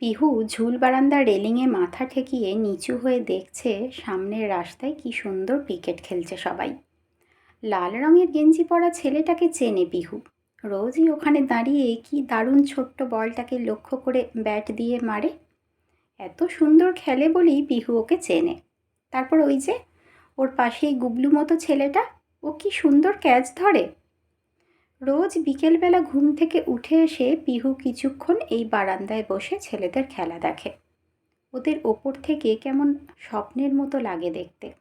পিহু ঝুল বারান্দার রেলিংয়ে মাথা ঠেকিয়ে নিচু হয়ে দেখছে সামনের রাস্তায় কি সুন্দর ক্রিকেট খেলছে সবাই। লাল রঙের গেঞ্জি পরা ছেলেটাকে চেনে পিহু। রোজই ওখানে দাঁড়িয়ে কি দারুণ ছোট্ট বলটাকে লক্ষ্য করে ব্যাট দিয়ে মারে। এত সুন্দর খেলে বলেই পিহু ওকে চেনে। তারপর ওই যে, ওর পাশেই গুবলু মতো ছেলেটা, ও কি সুন্দর ক্যাচ ধরে। রোজ বিকেলবেলা ঘুম থেকে উঠে এসে পিহু কিছুক্ষণ এই বারান্দায় বসে ছেলেদের খেলা দেখে। ওদের ওপর থেকে কেমন স্বপ্নের মতো লাগে দেখতে।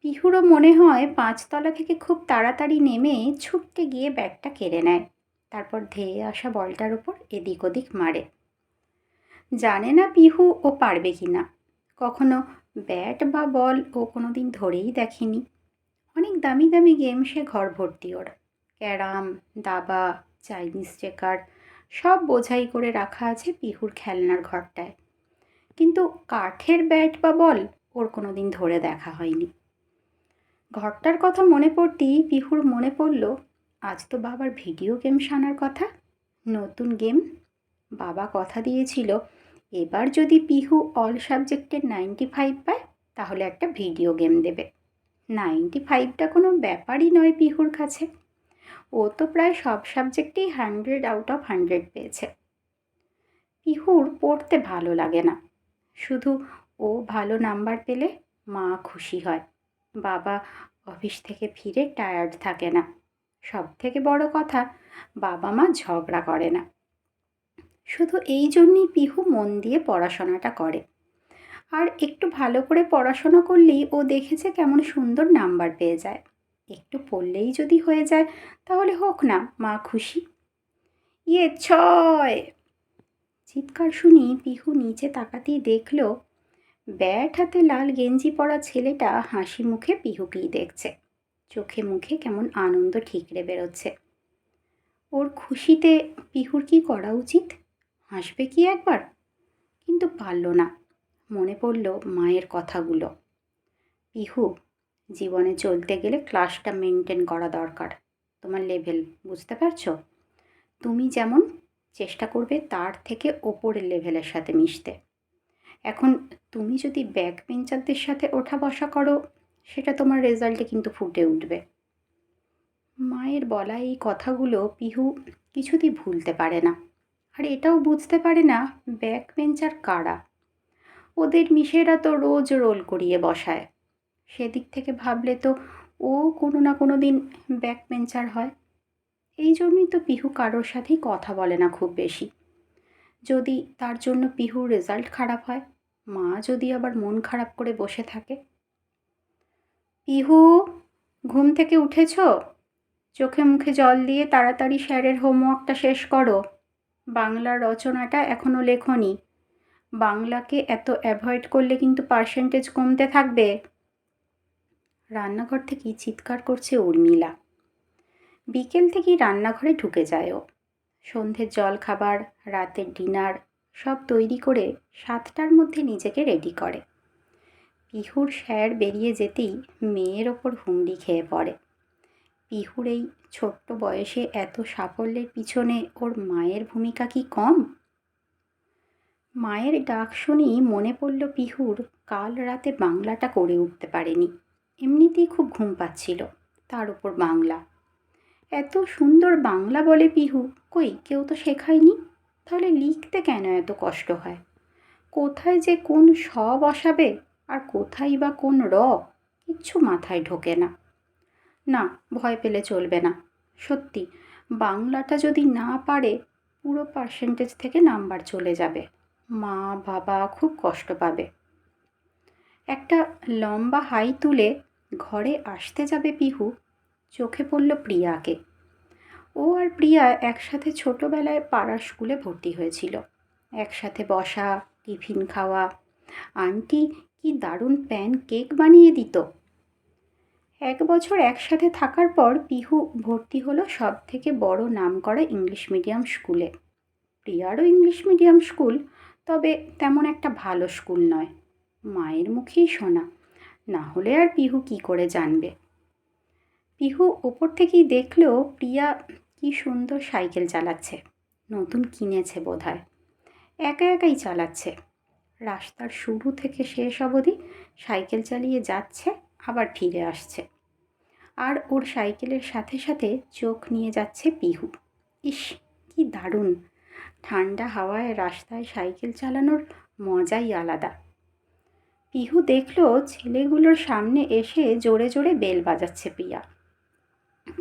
পিহুরও মনে হয় পাঁচতলা থেকে খুব তাড়াতাড়ি নেমে ছুটতে গিয়ে ব্যাগটা কেড়ে নেয়। তারপর ধেয়ে আসা বলটার ওপর এদিক ওদিক মারে। জানে না পিহু ও পারবে কি না। কখনো ব্যাট বা বল ও কোনো দিন ধরেই দেখেনি। অনেক দামি দামি গেম সে ঘর ভর্তি ওর। ক্যারাম, দাবা, চাইনিজ চেকার সব বোঝাই করে রাখা আছে পিহুর খেলনার ঘরটায়। কিন্তু কাঠের ব্যাট বা বল ওর কোনো দিন ধরে দেখা হয়নি। ঘরটার কথা মনে পড়তেই পিহুর মনে পড়ল, আজ তো বাবার ভিডিও গেম সানার কথা, নতুন গেম। বাবা কথা দিয়েছিল, এবার যদি পিহু অল সাবজেক্টের নাইনটি ফাইভ পায়, তাহলে একটা ভিডিও গেম দেবে। নাইনটি ফাইভটা কোনো ব্যাপারই নয় পিহুর কাছে। ও তো প্রায় সব সাবজেক্টেই হান্ড্রেড আউট অফ হান্ড্রেড পেয়েছে। পিহুর পড়তে ভালো লাগে না। শুধু ও ভালো নাম্বার পেলে মা খুশি হয়। বাবা অফিস থেকে ফিরে টায়ার্ড থাকে না। সব থেকে বড় কথা, বাবা মা ঝগড়া করে না। শুধু এই জন্যই পিহু মন দিয়ে পড়াশোনাটা করে। আর একটু ভালো করে পড়াশোনা করলেই ও দেখেছে কেমন সুন্দর নাম্বার পেয়ে যায়। একটু পড়লেই যদি হয়ে যায়, তাহলে হোক না, মা খুশি। ইয়ে ছয়। চিৎকার শুনি পিহু নিচে তাকাতেই দেখল, ব্যাট হাতে লাল গেঞ্জি পরা ছেলেটা হাসি মুখে পিহুকেই দেখছে। চোখে মুখে কেমন আনন্দ ঠিকরে বেরোচ্ছে। ওর খুশিতে পিহুর কি করা উচিত? হাসবে কি একবার? কিন্তু পারল না। মনে পড়ল মায়ের কথাগুলো। পিহু জীবনে চলতে গেলে ক্লাসটা মেনটেন করা দরকার। তোমার লেভেল বুঝতে পারছ? তুমি যেমন চেষ্টা করবে, তার থেকে ওপরের লেভেলের সাথে মিশতে। এখন তুমি যদি ব্যাক বেঞ্চারদের সাথে ওঠা বসা করো, সেটা তোমার রেজাল্টে কিন্তু ফুটে উঠবে। মায়ের বলা এই কথাগুলো পিহু কিছুতেই ভুলতে পারে না। আর এটাও বুঝতে পারে না ব্যাক বেঞ্চার কারা? ওদের মিশেরা তো রোজ রোল করিয়ে বসায়। সেদিক থেকে ভাবলে তো ও কোনো না কোনো দিন ব্যাক বেঞ্চার হয়। এই জন্যই তো পিহু কারোর সাথেই কথা বলে না খুব বেশি। যদি তার জন্য পিহুর রেজাল্ট খারাপ হয়, মা যদি আবার মন খারাপ করে বসে থাকে। পিহু, ঘুম থেকে উঠেছ? চোখে মুখে জল দিয়ে তাড়াতাড়ি স্যারের হোমওয়ার্কটা শেষ করো। বাংলার রচনাটা এখনও লেখনি। বাংলাকে এত অ্যাভয়েড করলে কিন্তু পার্সেন্টেজ কমতে থাকবে। রান্নাঘর থেকে চিৎকার করছে উর্মিলা। বিকেল থেকেই রান্নাঘরে ঢুকে যায় ও। সন্ধ্যের জল খাবার রাতের ডিনার সব তৈরি করে সাতটার মধ্যে নিজেকে রেডি করে। পিহুর স্যার বেরিয়ে যেতেই মেয়ের ওপর হুমড়ি খেয়ে পড়ে। পিহুর এই ছোট্ট বয়সে এত সাফল্যের পিছনে ওর মায়ের ভূমিকা কি কম? মায়ের ডাক শুনেই মনে পড়ল পিহুর কাল রাতে বাংলাটা করে উঠতে পারেনি। এমনিতেই খুব ঘুম পাচ্ছিল, তার উপর বাংলা। এত সুন্দর বাংলা বলে পিহু, কই কেউ তো শেখায়নি? তাহলে লিখতে কেন এত কষ্ট হয়? কোথায় যে কোন স বসাবে আর কোথায় বা কোন র, কিচ্ছু মাথায় ঢোকে না। না, ভয় পেলে চলবে না। সত্যি, বাংলাটা যদি না পারে, পুরো পার্সেন্টেজ থেকে নাম্বার চলে যাবে। মা, বাবা খুব কষ্ট পাবে। একটা লম্বা হাই তুলে ঘরে আসতে যাবে পিহু? চোখে পড়ল প্রিয়াকে। ও আর প্রিয়া একসাথে ছোটোবেলায় পাড়ার স্কুলে ভর্তি হয়েছিল। একসাথে বসা, টিফিন খাওয়া। আন্টি কি দারুণ প্যান কেক বানিয়ে দিত। এক বছর একসাথে থাকার পর পিহু ভর্তি হলো সব থেকে বড় নাম করা ইংলিশ মিডিয়াম স্কুলে। প্রিয়ারও ইংলিশ মিডিয়াম স্কুল, তবে তেমন একটা ভালো স্কুল নয়। মায়ের মুখেই শোনা না হলে আর পিহু কি করে জানবে? পিহু ওপর থেকেই দেখল প্রিয়া, কি সুন্দর সাইকেল চালাচ্ছে। নতুন কিনেছে বোধ হয় একা একাই চালাচ্ছে। রাস্তার শুরু থেকে শেষ অবধি সাইকেল চালিয়ে যাচ্ছে, আবার ফিরে আসছে। আর ওর সাইকেলের সাথে সাথে চোখ নিয়ে যাচ্ছে পিহু। ইস, কি দারুণ। ঠান্ডা হাওয়ায় রাস্তায় সাইকেল চালানোর মজাই আলাদা। পিহু দেখল ছেলেগুলোর সামনে এসে জোরে জোরে বেল বাজাচ্ছে প্রিয়া।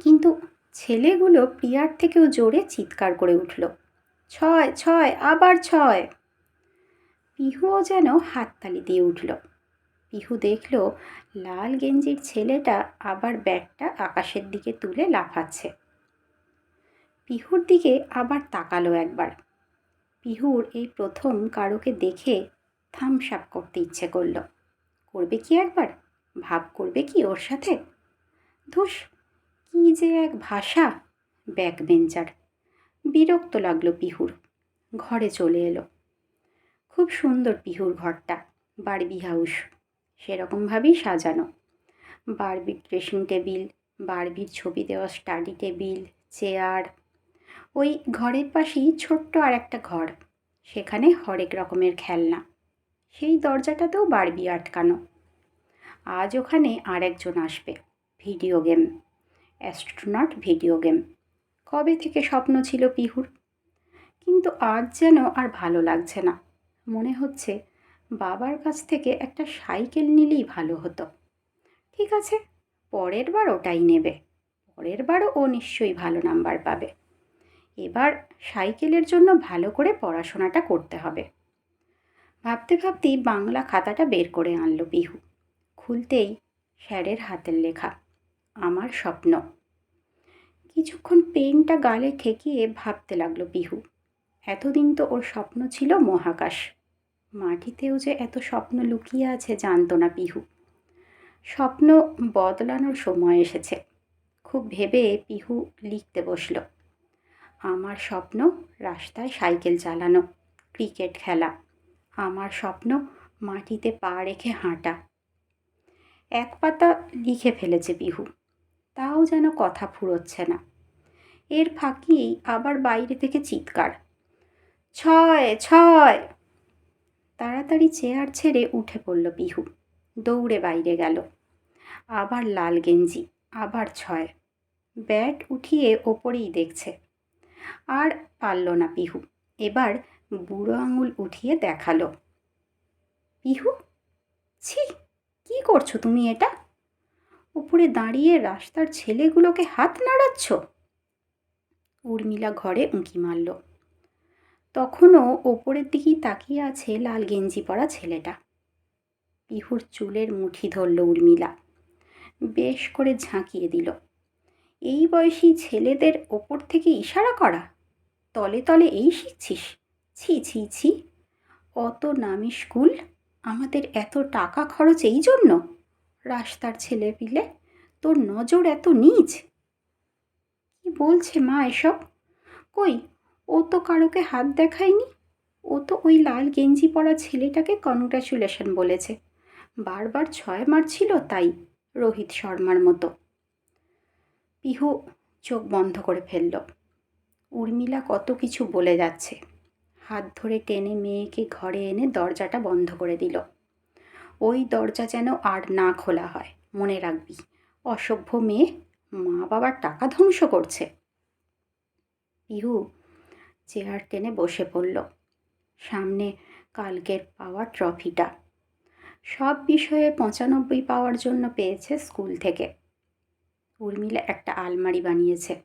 কিন্তু ছেলেগুলো প্রিয়ার থেকেও জোরে চিৎকার করে উঠল, ছয় ছয়, আবার ছয়! পিহুও যেন হাততালি দিয়ে উঠল। পিহু দেখল লাল গেঞ্জির ছেলেটা আবার ব্যাটটা আকাশের দিকে তুলে লাফাচ্ছে। পিহুর দিকে আবার তাকালো একবার। পিহুর এই প্রথম কারোকে দেখে থামস আপ করতে ইচ্ছে করল। করবে কি একবার? ভাব করবে কি ওর সাথে? ধুস, কি যে এক ভাষা। ব্যাকবেঞ্চার বিরক্ত লাগল পিহুর। ঘরে চলে এলো। খুব সুন্দর পিহুর ঘরটা। Barbie house. সেরকমভাবেই সাজানো। বারবির ড্রেসিং টেবিল, বারবির ছবি দেওয়া স্টাডি টেবিল, চেয়ার। ওই ঘরের পাশেই ছোট্ট আর একটা ঘর। সেখানে হরেক রকমের খেলনা। সেই দরজাটাতেও বারবি আটকানো। আজ ওখানে আর একজন আসবে, video game, astronaut video game. কবে থেকে স্বপ্ন ছিল পিহুর? কিন্তু আজ যেন আর ভালো লাগছে না। মনে হচ্ছে বাবার কাছ থেকে একটা সাইকেল নিলেই ভালো হতো। ঠিক আছে, পরের বার ওটাই নেবে। পরের বারও ও নিশ্চয়ই ভালো নাম্বার পাবে। এবার সাইকেলের জন্য ভালো করে পড়াশোনাটা করতে হবে। ভাবতে ভাবতেই বাংলা খাতাটা বের করে আনলো পিহু। খুলতেই স্যারের হাতের লেখা, আমার স্বপ্ন। কিছুক্ষণ পেনটা গালে ঠেকিয়ে ভাবতে লাগল পিহু, এতদিন তো ওর স্বপ্ন ছিল মহাকাশ। মাটিতেও যে এত স্বপ্ন লুকিয়ে আছে জানতো না পিহু। স্বপ্ন বদলানোর সময় এসেছে। খুব ভেবে পিহু লিখতে বসল, আমার স্বপ্ন রাস্তায় সাইকেল চালানো, ক্রিকেট খেলা। আমার স্বপ্ন মাটিতে পা রেখে হাঁটা। এক পাতা লিখে ফেলেছে বিহু। তাও যেন কথা ফুরোচ্ছে না। এর ফাঁকি আবার বাইরে থেকে চিৎকার। ছয় ছয়! তাড়াতাড়ি চেয়ার ছেড়ে উঠে পড়ল বিহু। দৌড়ে বাইরে গেল। আবার লাল গেঞ্জি, আবার ছয়। ব্যাট উঠিয়ে ওপরেই দেখছে। আর পারল না পিহু এবার বুড়ো আঙুল উঠিয়ে দেখাল। পিহু ছি, কি করছ তুমি এটা? উপরে দাঁড়িয়ে রাস্তার ছেলেগুলোকে হাত নাড়াচ্ছ? উর্মিলা ঘরে উঁকি মারল। তখনও ওপরের দিকেই তাকিয়ে আছে লাল গেঞ্জি পরা ছেলেটা। পিহুর চুলের মুঠি ধরল উর্মিলা। বেশ করে ঝাঁকিয়ে দিল। এই বয়সী ছেলেদের ওপর থেকে ইশারা করা? তলে তলে এই শিখছিস? ছি ছি ছি। অত নামি স্কুল? আমাদের এত টাকা খরচ এই জন্য? রাস্তার ছেলে পিলে, তোর নজর এত নিচ? কি বলছে মা এসব? কই, ও তো কারোকে হাত দেখায়নি? ও তো ওই লাল গেঞ্জি পরা ছেলেটাকে কনগ্র্যাচুলেশন বলেছে। বারবার ছয় মারছিল তাই, রোহিত শর্মার মতো। পিহু চোখ বন্ধ করে ফেলল। উর্মিলা কত কিছু বলে যাচ্ছে। হাত ধরে টেনে মেয়েকে ঘরে এনে দরজাটা বন্ধ করে দিল। ওই দরজা যেন আর না খোলা হয়, মনে রাখবি। অসভ্য মেয়ে, মা বাবার টাকা ধ্বংস করছে। পিহু চেয়ার টেনে বসে পড়ল। সামনে কালকের পাওয়া ট্রফিটা। সব বিষয়ে পঁচানব্বই পাওয়ার জন্য পেয়েছে স্কুল থেকে। উর্মিলা একটা আলমারি বানিয়েছে।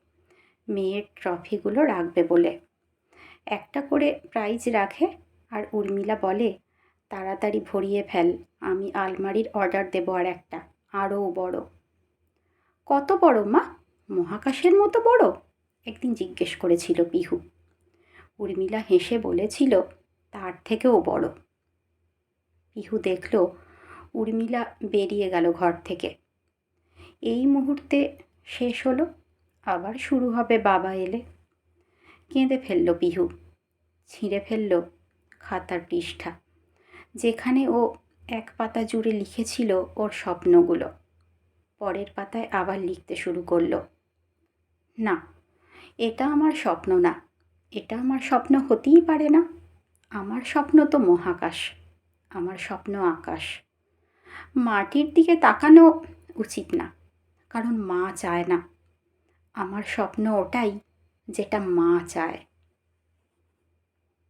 মেয়ের ট্রফিগুলো রাখবে বলে। একটা করে প্রাইজ রাখে আর উর্মিলা বলে, তাড়াতাড়ি ভরিয়ে ফেল, আমি আলমারির অর্ডার দেবো আর একটা আরও বড়। কত বড় মা? মহাকাশের মতো বড়? একদিন জিজ্ঞেস করেছিল পিহু। উর্মিলা হেসে বলেছিল, তার থেকেও বড়। পিহু দেখল, উর্মিলা বেরিয়ে গেল ঘর থেকে। এই মুহূর্তে শেষ হলো, আবার শুরু হবে বাবা এলে। কেঁদে ফেলল পিহু। ছিঁড়ে ফেলল খাতার পৃষ্ঠা। যেখানে ও এক পাতা জুড়ে লিখেছিল ওর স্বপ্নগুলো। পরের পাতায় আবার লিখতে শুরু করল। না, এটা আমার স্বপ্ন না। এটা আমার স্বপ্ন হতেই পারে না। আমার স্বপ্ন তো মহাকাশ। আমার স্বপ্ন আকাশ। মাটির দিকে তাকানো উচিত না। কারণ মা চায় না। আমার স্বপ্ন ওটাই যেটা মা চায়।